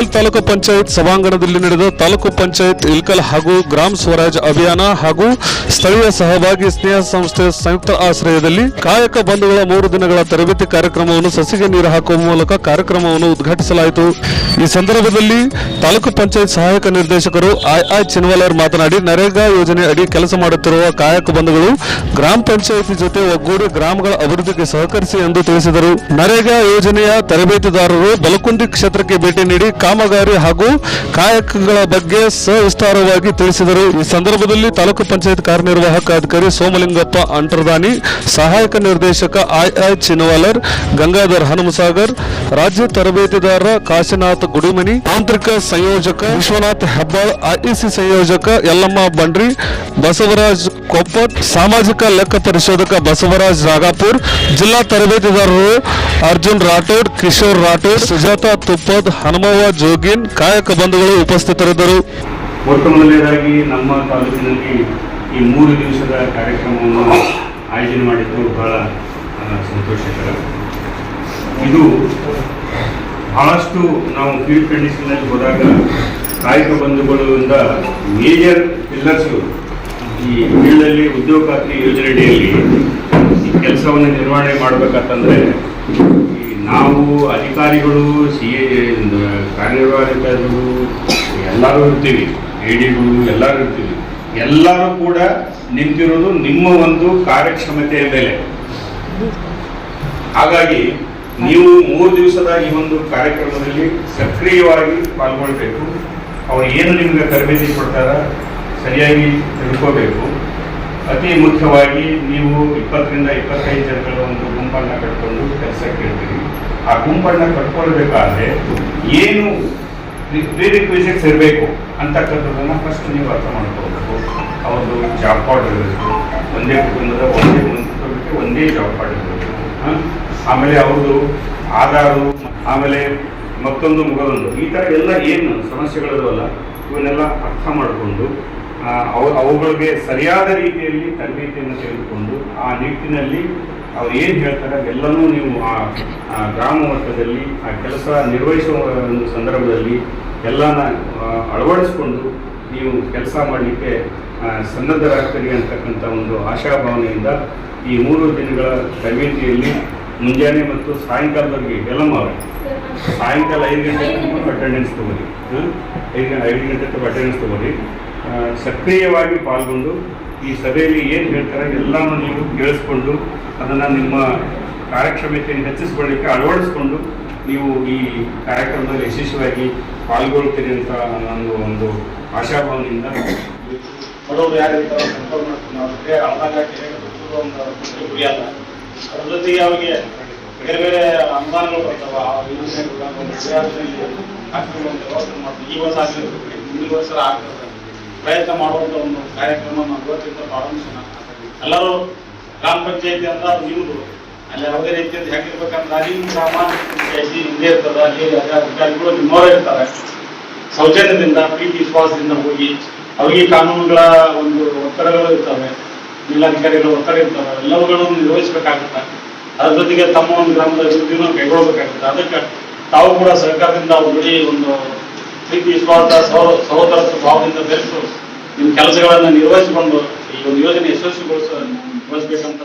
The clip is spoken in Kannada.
ಇಲ್ಕಲ್ ತಾಲೂಕು ಪಂಚಾಯತ್ ಸಭಾಂಗಣದಲ್ಲಿ ನಡೆದ ತಾಲೂಕು ಪಂಚಾಯತ್ ಇಲ್ಕಲ್ ಹಾಗೂ ಗ್ರಾಮ ಸ್ವರಾಜ್ ಅಭಿಯಾನ ಹಾಗೂ ಸ್ಥಳೀಯ ಸಹಭಾಗಿ ಸ್ನೇಹ ಸಂಸ್ಥೆ ಸಂಯುಕ್ತ ಆಶ್ರಯದಲ್ಲಿ ಕಾಯಕ ಬಂಧುಗಳ ಮೂರು ದಿನಗಳ ತರಬೇತಿ ಕಾರ್ಯಕ್ರಮವನ್ನು ಸಸಿಗೆ ನೀರು ಹಾಕುವ ಮೂಲಕ ಕಾರ್ಯಕ್ರಮವನ್ನು ಉದ್ಘಾಟಿಸಲಾಯಿತು. ಈ ಸಂದರ್ಭದಲ್ಲಿ ತಾಲೂಕು ಪಂಚಾಯತ್ ಸಹಾಯಕ ನಿರ್ದೇಶಕರು ಐ ಚಿನ್ವಾಲರ್ ಮಾತನಾಡಿ, ನರೇಗಾ ಯೋಜನೆ ಅಡಿ ಕೆಲಸ ಮಾಡುತ್ತಿರುವ ಕಾಯಕ ಬಂಧುಗಳು ಗ್ರಾಮ ಪಂಚಾಯತ್ ಜೊತೆ ಒಗ್ಗೂಡಿ ಗ್ರಾಮಗಳ ಅಭಿವೃದ್ಧಿಗೆ ಸಹಕರಿಸಿ ಎಂದು ತಿಳಿಸಿದರು. ನರೇಗಾ ಯೋಜನೆಯ ತರಬೇತಿದಾರರು ಬಲಕುಂದಿ ಕ್ಷೇತ್ರಕ್ಕೆ ಭೇಟಿ ನೀಡಿ ಕಾಮಗಾರಿ ಹಾಗೂ ಕಾಯಕಗಳ ಬಗ್ಗೆ ಸವಿಸ್ತಾರವಾಗಿ ತಿಳಿಸಿದರು. ಈ ಸಂದರ್ಭದಲ್ಲಿ ತಾಲೂಕು ಪಂಚಾಯತ್ ಕಾರ್ಯನಿರ್ವಾಹಕ ಅಧಿಕಾರಿ ಸೋಮಲಿಂಗಪ್ಪ ಅಂಟರ್ದಾನಿ ಸಹಾಯಕ ನಿರ್ದೇಶಕ ಐಐ ಚಿನವಾಲರ್, ಗಂಗಾಧರ್ ಹನುಮಸಾಗರ್, ರಾಜ್ಯ ತರಬೇತಿದಾರ ಕಾಶಿನಾಥ್ ಗುಡಿಮನಿ, ತಾಂತ್ರಿಕ ಸಂಯೋಜಕ ವಿಶ್ವನಾಥ್ ಹೆಬ್ಬಾಳ್ ಐಇಸಿ ಸಂಯೋಜಕ ಯಲ್ಲಮ್ಮ ಬಂಡ್ರಿ, ಬಸವರಾಜ್ ಕೊಪ್ಪಟ್ ಸಾಮಾಜಿಕ ಲೆಕ್ಕ ಪರಿಶೋಧಕ ಬಸವರಾಜ್ ರಾಗಾಪುರ್ ಜಿಲ್ಲಾ ತರಬೇತಿದಾರರು ಅರ್ಜುನ್ ರಾಠೋಡ್, ಕಿಶೋರ್ ರಾಠೋಡ್, ಸುಜಾತ ತುಪ್ಪದ್, ಹನುಮವ್ವ ಜೋಗಿನ್, ಕಾಯಕ ಬಂಧುಗಳು ಉಪಸ್ಥಿತರಿದ್ದರು. ಮೊದಲನೇದಾಗಿ ನಮ್ಮ ತಾಲೂಕಿನಲ್ಲಿ ಈ ಮೂರು ದಿವಸದ ಕಾರ್ಯಕ್ರಮವನ್ನು ಆಯೋಜನೆ ಮಾಡಿದ್ದು ಬಹಳ ಸಂತೋಷಕರ. ಇದು ಬಹಳಷ್ಟು ನಾವು ಫೀಲ್ಡ್ ಕಂಡೀಷನ್ನಲ್ಲಿ ಹೋದಾಗ ಕಾಯಕ ಬಂಧುಗಳಿಂದ ಮೇಜರ್ ಪಿಲ್ಲರ್ಸ್ ಈ ಫೀಲ್ಡಲ್ಲಿ ಉದ್ಯೋಗ ಖಾತ್ರಿ ಯೋಜನೆಯಲ್ಲಿ ಈ ಕೆಲಸವನ್ನು ನಿರ್ವಹಣೆ ಮಾಡಬೇಕಂತಂದ್ರೆ ಈ ನಾವು ಅಧಿಕಾರಿಗಳು ಸಿ ಎ ಕಾರ್ಯನಿರ್ವಾಹಕರು ಎಲ್ಲರೂ ಇರ್ತೀವಿ. ಎ ಡಿಗಳು ಎಲ್ಲರೂ ಇರ್ತೀವಿ. ಎಲ್ಲರೂ ಕೂಡ ನಿಂತಿರೋದು ನಿಮ್ಮ ಒಂದು ಕಾರ್ಯಕ್ಷಮತೆಯ ಮೇಲೆ. ಹಾಗಾಗಿ ನೀವು ಮೂರು ದಿವಸದ ಈ ಒಂದು ಕಾರ್ಯಕ್ರಮದಲ್ಲಿ ಸಕ್ರಿಯವಾಗಿ ಪಾಲ್ಗೊಳ್ಬೇಕು. ಅವ್ರು ಏನು ನಿಮ್ಗೆ ತರಬೇತಿ ಕೊಡ್ತಾರ? ಸರಿಯಾಗಿ ತಿಳ್ಕೋಬೇಕು. ಅತಿ ಮುಖ್ಯವಾಗಿ ನೀವು ಇಪ್ಪತ್ತರಿಂದ ಇಪ್ಪತ್ತೈದು ಜನಗಳ ಒಂದು ಗುಂಪನ್ನು ಕಟ್ಕೊಂಡು ಕೆಲಸಕ್ಕೆ ಇರ್ತೀರಿ ಆ ಗುಂಪನ್ನು ಕಟ್ಕೊಳ್ಬೇಕಾದ್ರೆ ಏನು ಬೇರೆ ರಿಕ್ವಿಸಿಟ್ಸ್ ಇರಬೇಕು ಅಂತಕ್ಕಂಥದ್ದನ್ನು ಫಸ್ಟ್ ನೀವು ಅರ್ಥ ಮಾಡ್ಕೋಬೇಕು ಅವ್ರದ್ದು ಜಾಬ್ ಕಾರ್ಡ್ ಇರಬೇಕು. ಒಂದೇ ಕುಟುಂಬದ ಒಂದೇ ಕುಟುಂಬಕ್ಕೆ ಒಂದೇ ಜಾಬ್ ಕಾರ್ಡ್ ಇರಬೇಕು. ಆಮೇಲೆ ಅವ್ರದ್ದು ಆಧಾರು, ಆಮೇಲೆ ಮತ್ತೊಂದು ಮುಗದೊಂದು ಈ ಥರ ಎಲ್ಲ ಏನು ಸಮಸ್ಯೆಗಳಿರೋಲ್ಲ ಇವನ್ನೆಲ್ಲ ಅರ್ಥ ಮಾಡಿಕೊಂಡು ಅವುಗಳಿಗೆ ಸರಿಯಾದ ರೀತಿಯಲ್ಲಿ ತರಬೇತಿಯನ್ನು ತೆಗೆದುಕೊಂಡು ಆ ನಿಟ್ಟಿನಲ್ಲಿ ಅವ್ರು ಏನು ಹೇಳ್ತಾರೆ ಎಲ್ಲನೂ ನೀವು ಆ ಗ್ರಾಮ ಮಟ್ಟದಲ್ಲಿ, ಆ ಕೆಲಸ ನಿರ್ವಹಿಸುವ ಒಂದು ಸಂದರ್ಭದಲ್ಲಿ ಎಲ್ಲನ ಅಳವಡಿಸ್ಕೊಂಡು ನೀವು ಕೆಲಸ ಮಾಡಲಿಕ್ಕೆ ಸನ್ನದ್ಧರಾಗ್ತೀರಿ ಅಂತಕ್ಕಂಥ ಒಂದು ಆಶಾಭಾವನೆಯಿಂದ ಈ ಮೂರು ದಿನಗಳ ತರಬೇತಿಯಲ್ಲಿ ಮುಂಜಾನೆ ಮತ್ತು ಸಾಯಂಕಾಲದವರೆಗೆ ಎಲ್ಲಮ್ಮ ಅವರು ಸಾಯಂಕಾಲ ಐದು ಗಂಟೆ ಅಟೆಂಡೆನ್ಸ್ ಹ್ಮ್? ಐದು ಐದು ಗಂಟೆ ಅಟೆಂಡೆನ್ಸ್ ತಗೋರಿ ಸಕ್ರಿಯವಾಗಿ ಪಾಲ್ಗೊಂಡು ಈ ಸಭೆಯಲ್ಲಿ ಏನು ಹೇಳ್ತಾರೆ ಎಲ್ಲನೂ ನೀವು ಕೇಳಿಸ್ಕೊಂಡು ಅದನ್ನು ನಿಮ್ಮ ಕಾರ್ಯಕ್ಷಮತೆಯನ್ನು ಹೆಚ್ಚಿಸ್ಕೊಳ್ಳಿಕ್ಕೆ ಅಳವಡಿಸ್ಕೊಂಡು ನೀವು ಈ ಕಾರ್ಯಕ್ರಮದಲ್ಲಿ ಯಶಸ್ವಿಯಾಗಿ ಪಾಲ್ಗೊಳ್ತೀರಿ ಅಂತ ನಾನು ಒಂದು ಆಶಾಭಾವನೆಯಿಂದ ಬಡವರು ಯಾರು ಇರ್ತಾರೋ ಕಂಟ್ರೋಲ್ ಮಾಡ್ಕೊಂಡು ಅವ್ರಿಗೆ ಒಂದು ಅದ್ರ ಜೊತೆಗೆ ಅವ್ರಿಗೆ ಬೇರೆ ಬೇರೆ ಅನುದಾನಗಳು ಬರ್ತಾವ. ಈ ವರ್ಷ ಆಗಲಿ ಮುಂದಿನ ವರ್ಷ ಆಗ್ತದೆ. ಪ್ರಯತ್ನ ಮಾಡುವಂಥ ಒಂದು ಕಾರ್ಯಕ್ರಮ ನಾವು ಇವತ್ತಿಂದ ಪ್ರಾರಂಭಿಸೋಣ. ಎಲ್ಲರೂ ಗ್ರಾಮ ಪಂಚಾಯತಿ ಅಂತ ಅದು ನಿಮ್ಮದು ಅಲ್ಲಿ ಯಾವುದೇ ರೀತಿಯಲ್ಲಿ ಹೆಂಗಿರ್ಬೇಕಂದ್ರೆ ನಿಮ್ಮ ಗ್ರಾಮ ಪಂಚಾಯತಿ ಹಿಂದೆ ಇರ್ತದೆ, ಅಲ್ಲಿ ಅಧಿಕಾರಿಗಳು ನಿಮ್ಮವರೇ ಇರ್ತಾರೆ. ಸೌಜನ್ಯದಿಂದ, ಪ್ರೀತಿ, ವಿಶ್ವಾಸದಿಂದ ಹೋಗಿ ಅವರಿಗೆ ಕಾನೂನುಗಳ ಒಂದು ಒತ್ತಡಗಳು ಇರ್ತವೆ, ಜಿಲ್ಲಾಧಿಕಾರಿಗಳ ಒತ್ತಡ ಇರ್ತವೆ, ಎಲ್ಲವುಗಳನ್ನು ನಿರ್ವಹಿಸಬೇಕಾಗುತ್ತೆ. ಅದ್ರ ಜೊತೆಗೆ ತಮ್ಮ ಒಂದು ಗ್ರಾಮದ ಅಭಿವೃದ್ಧಿಯನ್ನು ಕೈಗೊಳ್ಳಬೇಕಾಗುತ್ತೆ. ಅದಕ್ಕೆ ತಾವು ಕೂಡ ಸರ್ಕಾರದಿಂದ ಒಂದು ಪ್ರೀತಿ ವಿಶ್ವಾಸ ಸಹೋದರ ಭಾವದಿಂದ ಬೆರೆತು ನಿಮ್ಮ ಕೆಲಸಗಳನ್ನು ನಿರ್ವಹಿಸಿಕೊಂಡು ಈ ಒಂದು ಯೋಜನೆ ಯಶಸ್ವಿಗೊಳಿಸ ಗೊಳಿಸ್ಬೇಕಂತ